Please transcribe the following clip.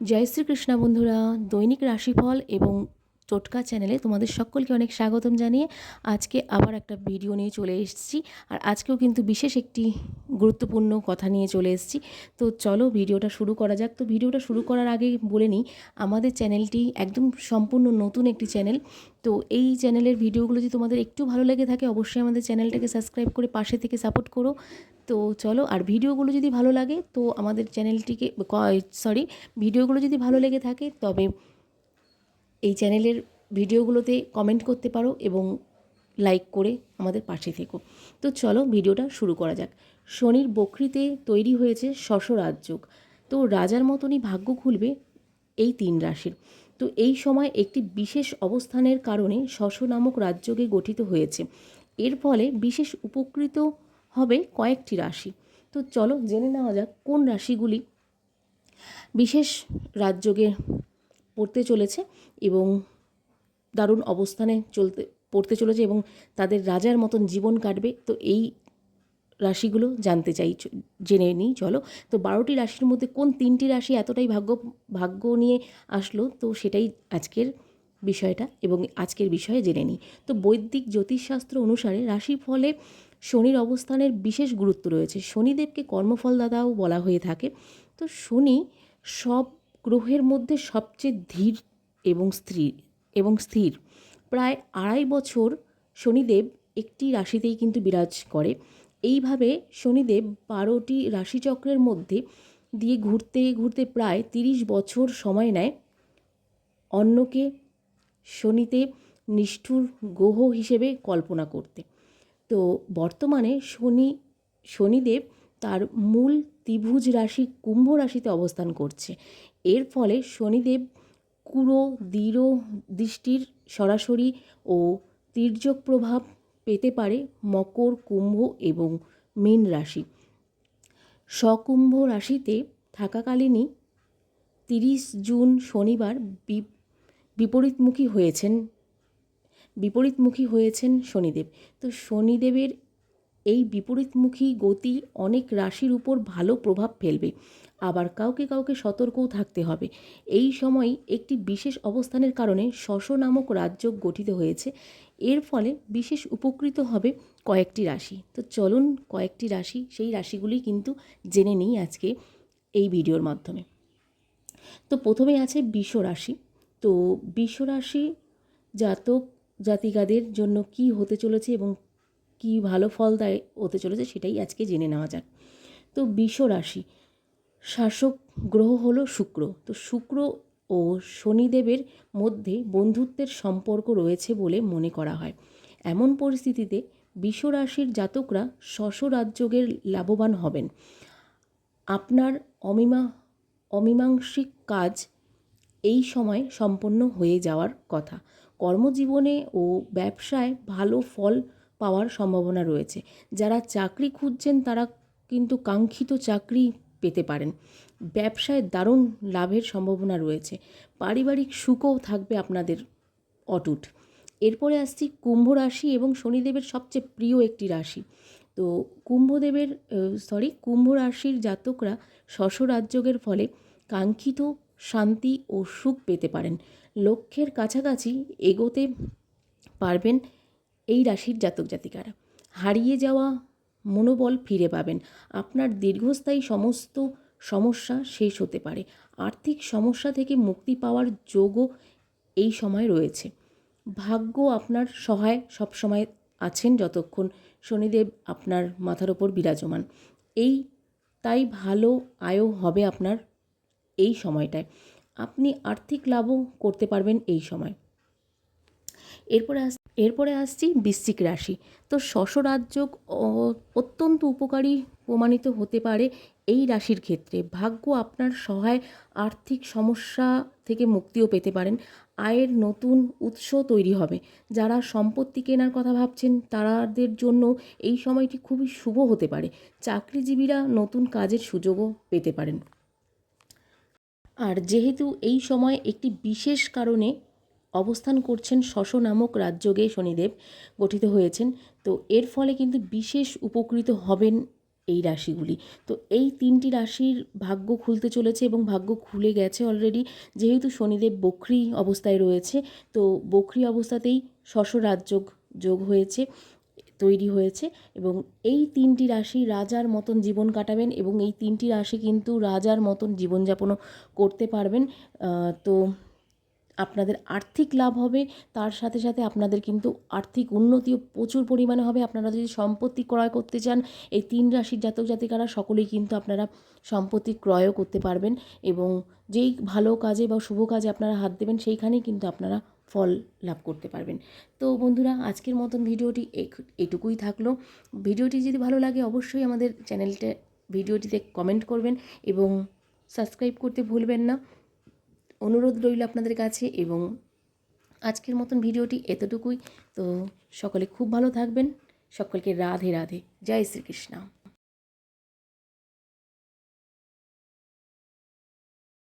জয় শ্রীকৃষ্ণ বন্ধুরা দৈনিক রাশিফল এবং টোটকা চ্যানেলে তোমাদের সকলকে অনেক স্বাগতম জানিয়ে আজকে আবার একটা ভিডিও নিয়ে চলে এসেছি। আর আজকেও কিন্তু বিশেষ একটি গুরুত্বপূর্ণ কথা নিয়ে চলে এসেছি। তো চলো ভিডিওটা শুরু করা যাক। তো ভিডিওটা শুরু করার আগে বলে নিই, আমাদের চ্যানেলটি একদম সম্পূর্ণ নতুন একটি চ্যানেল। তো এই চ্যানেলের ভিডিওগুলো যদি তোমাদের একটু ভালো লেগে থাকে, অবশ্যই আমাদের চ্যানেলটাকে সাবস্ক্রাইব করে পাশে থেকে সাপোর্ট করো। তো চলো, আর ভিডিওগুলো যদি ভালো লাগে, তো আমাদের চ্যানেলটিকে সরি ভিডিওগুলো যদি ভালো লেগে থাকে, তবে এই চ্যানেলের ভিডিওগুলোতে কমেন্ট করতে পারো এবং লাইক করে আমাদের পাশে থেকো। তো চলো ভিডিওটা শুরু করা যাক। শনির বকরিতে তৈরি হয়েছে শশরাজযোগ তো রাজার মতনই ভাগ্য খুলবে এই তিন রাশির। তো এই সময় একটি বিশেষ অবস্থানের কারণে শশ নামক রাজযোগে গঠিত হয়েছে। এর ফলে বিশেষ উপকৃত হবে কয়েকটি রাশি। তো চলো জেনে নেওয়া যাক কোন রাশিগুলি বিশেষ রাজযোগে পড়তে চলেছে এবং দারুণ অবস্থানে চলতে, পড়তে চলেছে এবং তাদের রাজার মতন জীবন কাটবে। তো এই রাশিগুলো জানতে চাই জেনে নিই, চলো। তো বারোটি রাশির মধ্যে কোন তিনটি রাশি এতটাই ভাগ্য ভাগ্য নিয়ে আসলো? তো সেটাই আজকের বিষয়টা এবং আজকের বিষয়ে জেনে নিই। তো বৈদিক জ্যোতিষশাস্ত্র অনুসারে রাশির ফলে শনির অবস্থানের বিশেষ গুরুত্ব রয়েছে। শনিদেবকে কর্মফলদাতাও বলা হয়ে থাকে। তো শনি সব গ্রহের মধ্যে সবচেয়ে ধীর এবং স্থির এবং স্থির। প্রায় আড়াই বছর শনিদেব একটি রাশিতেই কিন্তু বিরাজ করে। এইভাবে শনিদেব বারোটি রাশিচক্রের মধ্যে দিয়ে ঘুরতে ঘুরতে প্রায় তিরিশ বছর সময় নেয়। অন্যকে শনিতে নিষ্ঠুর গ্রহ হিসেবে কল্পনা করতে। তো বর্তমানে শনি, শনিদেব তার মূল ত্রিভুজ রাশি কুম্ভ রাশিতে অবস্থান করছে। এর ফলে শনিদেব কুরো দৃঢ় দৃষ্টির সরাসরি ও তির্যক প্রভাব পেতে পারে মকর, কুম্ভ এবং মীন রাশি। সকুম্ভ রাশিতে থাকাকালীনই তিরিশ জুন শনিবার বিপরীতমুখী হয়েছেন বিপরীতমুখী হয়েছেন শনিদেব। তো শনিদেবের এই বিপরীতমুখী গতি অনেক রাশির উপর ভালো প্রভাব ফেলবে। আবার কাউকে কাউকে সতর্কও থাকতে হবে। এই সময় একটি বিশেষ অবস্থানের কারণে শশ নামক রাজ্য গঠিত হয়েছে। এর ফলে বিশেষ উপকৃত হবে কয়েকটি রাশি। তো চলুন কয়েকটি রাশি, সেই রাশিগুলি কিন্তু জেনে নিই আজকে এই ভিডিওর মাধ্যমে। তো প্রথমে আছে বিষ রাশি। তো বিষ রাশি জাতক জাতিকাদের জন্য কি হতে চলেছে এবং কি ভালো ফল দেয় হতে চলেছে সেটাই আজকে জেনে নেওয়া যাক। তো বিষ রাশি শাসক গ্রহ হলো শুক্র। তো শুক্র ও শনিদেবের মধ্যে বন্ধুত্বের সম্পর্ক রয়েছে বলে মনে করা হয়। এমন পরিস্থিতিতে বিষ রাশির জাতকরা শশ রাজযোগের লাভবান হবেন। আপনার অমীমা, অমীমাংসিক কাজ এই সময় সম্পন্ন হয়ে যাওয়ার কথা। কর্মজীবনে ও ব্যবসায় ভালো ফল পাওয়ার সম্ভাবনা রয়েছে। যারা চাকরি খুঁজছেন তারা কিন্তু কাঙ্ক্ষিত চাকরি পেতে পারেন। ব্যবসায় দারুণ লাভের সম্ভাবনা রয়েছে। পারিবারিক সুখও থাকবে আপনাদের অটুট। এরপরে আসছি কুম্ভ রাশি এবং শনিদেবের সবচেয়ে প্রিয় একটি রাশি। তো কুম্ভদেবের সরি কুম্ভ রাশির জাতকরা শশ ফলে কাঙ্ক্ষিত শান্তি ও সুখ পেতে পারেন। লক্ষ্যের কাছাকাছি এগোতে পারবেন এই রাশির জাতক জাতিকারা হারিয়ে যাওয়া মনোবল ফিরে পাবেন। আপনার দীর্ঘস্থায়ী সমস্ত সমস্যা শেষ হতে পারে। আর্থিক সমস্যা থেকে মুক্তি পাওয়ার যোগও এই সময় রয়েছে। ভাগ্য আপনার সহায় সবসময় আছেন যতক্ষণ শনিদেব আপনার মাথার ওপর বিরাজমান। এই তাই ভালো আয়ও হবে আপনার এই সময়টায়। আপনি আর্থিক লাভও করতে পারবেন এই সময়। এরপরে আস এরপরে আসছি বৃশ্চিক রাশি। তো শশরাজযোগ অত্যন্ত উপকারী প্রমাণিত হতে পারে এই রাশির ক্ষেত্রে। ভাগ্য আপনার সহায়, আর্থিক সমস্যা থেকে মুক্তিও পেতে পারেন। আয়ের নতুন উৎস তৈরি হবে। যারা সম্পত্তি কেনার কথা ভাবছেন তাদের জন্য এই সময়টি খুবই শুভ হতে পারে। চাকরিজীবীরা নতুন কাজের সুযোগও পেতে পারেন। আর যেহেতু এই সময় একটি বিশেষ কারণে অবস্থান করছেন শশ নামক রাজযোগে শনিদেব গঠিত হয়েছেন। তো এর ফলে কিন্তু বিশেষ উপকৃত হবেন এই রাশিগুলি। তো এই তিনটি রাশির ভাগ্য খুলতে চলেছে এবং ভাগ্য খুলে গেছে অলরেডি যেহেতু শনিদেব বক্রি অবস্থায় রয়েছে, তো বক্রি অবস্থাতেই ষষ্ঠরাজযোগ যোগ হয়েছে, তৈরি হয়েছে এবং এই তিনটি রাশি রাজার মতন জীবন কাটাবেন এবং এই তিনটি রাশি কিন্তু রাজার মতন জীবনযাপনও করতে পারবেন। তো আপনাদের আর্থিক লাভ হবে, তার সাথে সাথে আপনাদের কিন্তু আর্থিক উন্নতিও প্রচুর পরিমাণে হবে। আপনারা যদি সম্পত্তি ক্রয় করতে চান, এই তিন রাশির জাতক জাতিকারা সকলেই কিন্তু আপনারা সম্পত্তি ক্রয়ও করতে পারবেন এবং যেই ভালো কাজে বা শুভ কাজে আপনারা হাত দেবেন, সেইখানেই কিন্তু আপনারা ফল লাভ করতে পারবেন। তো বন্ধুরা, আজকের মতন ভিডিওটি এটুকুই থাকল। ভিডিওটি যদি ভালো লাগে, অবশ্যই আমাদের চ্যানেলটা, ভিডিওটিতে কমেন্ট করবেন এবং সাবস্ক্রাইব করতে ভুলবেন না। অনুরোধ রইল আপনাদের কাছে এবং আজকের মতন ভিডিওটি এতটুকুই। তো সকলে খুব ভালো থাকবেন। সকলকে রাধে রাধে। জয় শ্রীকৃষ্ণ।